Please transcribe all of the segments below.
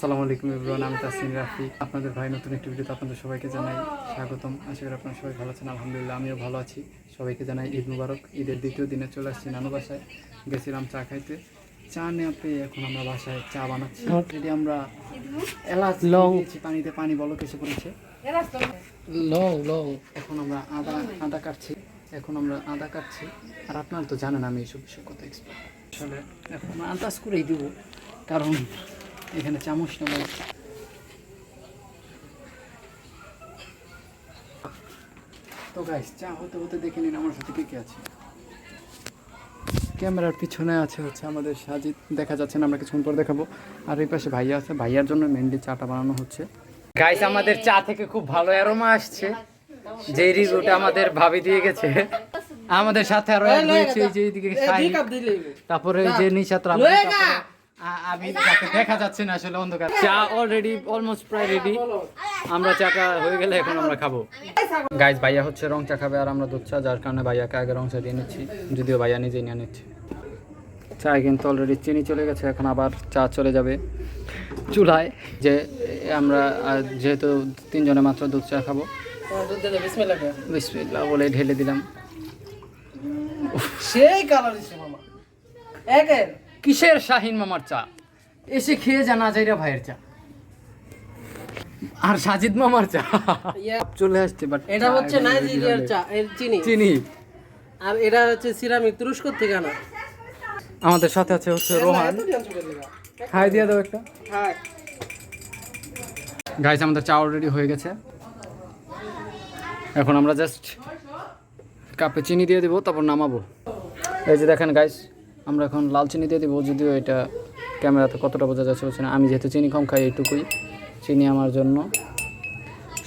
আসসালামু আলাইকুম ইব্রাহিম আমি তাসমিন রাফি। আপনাদের ভাই নতুন একটি ভিডিওতে আপনাদের সবাইকে জানাই স্বাগতম। আশা করি আপনারা সবাই ভালো আছেন। আলহামদুলিল্লাহ আমিও ভালো আছি। সবাইকে জানাই ঈদ মুবারক। ঈদের দ্বিতীয় দিনে চলে আসছি নানু বাসায়। গেছিলাম চা খাইতে। চা নেওয়া পেয়ে এখন আমরা বাসায় চা বানাচ্ছি। যদি আমরা এলাচ লং। দিয়েছি পানিতে পানি বলো কেসে পড়েছে লং। লং এখন আমরা আদা আদা কাটছি। এখন আমরা আদা কাটছি। আর আপনারা তো জানেন আমি এইসব বিষয়ে কত এক্সপার্ট আসলে এখন আন্দাজ করেই দিব। কারণ এখানে চামচ নেব তো গাইস চা হতে হতে দেখে নিন আমার সাথে কে কে আছে। ক্যামেরার পিছনে আছে হচ্ছে আমাদের সাজিদ। দেখা যাচ্ছে না আমরা কিছুক্ষণ পর দেখাবো। আর এই পাশে ভাইয়া আছে। ভাইয়ার জন্য মেনলি চাটা বানানো হচ্ছে। গাইস আমাদের চা থেকে খুব ভালো অ্যারোমা আসছে। যে রিভিউটা আমাদের ভাবি দিয়ে গেছে। আমাদের সাথে আরও এক হয়েছে যে এইদিকে তারপরে যে নিশাত রাব্বি, তারপরে আ- আমি দেখা যাচ্ছে না আসলে অন্ধকার। চা অলরেডি অলমোস্ট প্রায় রেডি আমরা চাটা হয়ে গেলে এখন আমরা খাব। ভাইয়া হচ্ছে রং চা খাবে আর আমরা দুধ চা যার কারণে ভাইয়াকে আগে রং চা দিয়ে নিচ্ছি। যদিও ভাইয়া নিজেই নিয়ে নিচ্ছে। চা কিন্তু অলরেডি চিনি চলে গেছে এখন আবার চা চলে যাবে। চুলায় যে আমরা যেহেতু তিনজনে মাত্র দুধ চা খাব। বিসমিল্লাহ বলে ঢেলে দিলাম। সেই কালার দিছে মামা। একের। কিসের শাহিন মামার চা? এসে খেয়ে জানা যায় রে ভাইয়ের চা। আর সাজিদ মামার চা। চলে আসছে বাট এটা হচ্ছে নাইজেরিয়ার চা এর চিনি। চিনি। আর এটা হচ্ছে সিরামিক তুরস্ক থেকে আনা। আমাদের সাথে আছে হচ্ছে রোহান। হাই দিয়ে দাও একটা। হ্যাঁ গাইস আমাদের চা অলরেডি হয়ে গেছে। এখন আমরা জাস্ট কাপে চিনি দিয়ে দেবো তারপর নামাবো। এই যে দেখেন গাইস আমরা এখন লাল চিনি দিয়ে দিব যদিও এটা ক্যামেরাতে কতটা বোঝা যাচ্ছে বলছে না। আমি যেহেতু চিনি কম খাই এইটুকুই চিনি আমার জন্য।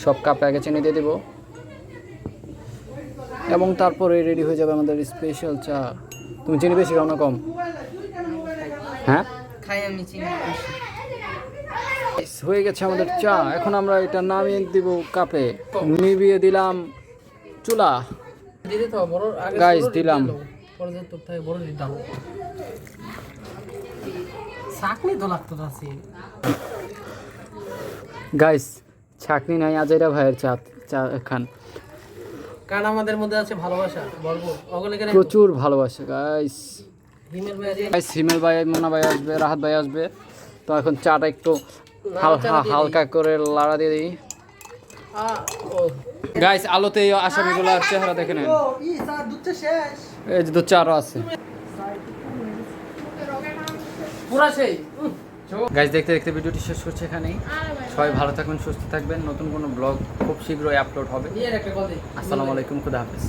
সব কাপে আগে চিনি দিয়ে দেবো। এবং তারপরে রেডি হয়ে যাবে আমাদের স্পেশাল চা। তুমি চিনি বেশি খাও না কম? হ্যাঁ? খাই আমি চিনি হয়ে গেছে আমাদের চা। এখন আমরা এটা নামিয়ে দিব কাপে। নিভিয়ে দিলাম চুলা। ছোট দিলাম। পরে তোর থেকে বড় চাকনি তো লাগতো সে গাইস ছাকনি নাই আজাইরা ভাইয়ের চা চা খান। কারণ আমাদের মধ্যে আছে ভালোবাসা অগলে প্রচুর ভালোবাসে গাইস হিমেল ভাই গাইস হিমেল ভাই মোনা ভাই আসবে রাহাত ভাই আসবে। তো এখন চাটা একটু হালকা হালকা করে লাড়া দিয়ে দিই। ও। গাইস আলোতে আসামিগুলোর চেহারা দেখে নেন। এই যে দুধ চা আরও আছে। গাইস গাইজ দেখতে দেখতে ভিডিওটি শেষ করছে এখানেই। সবাই ভালো থাকবেন সুস্থ থাকবেন। নতুন কোনো ব্লগ খুব শীঘ্রই আপলোড হবে। আসসালামু আলাইকুম খুদা হাফিজ।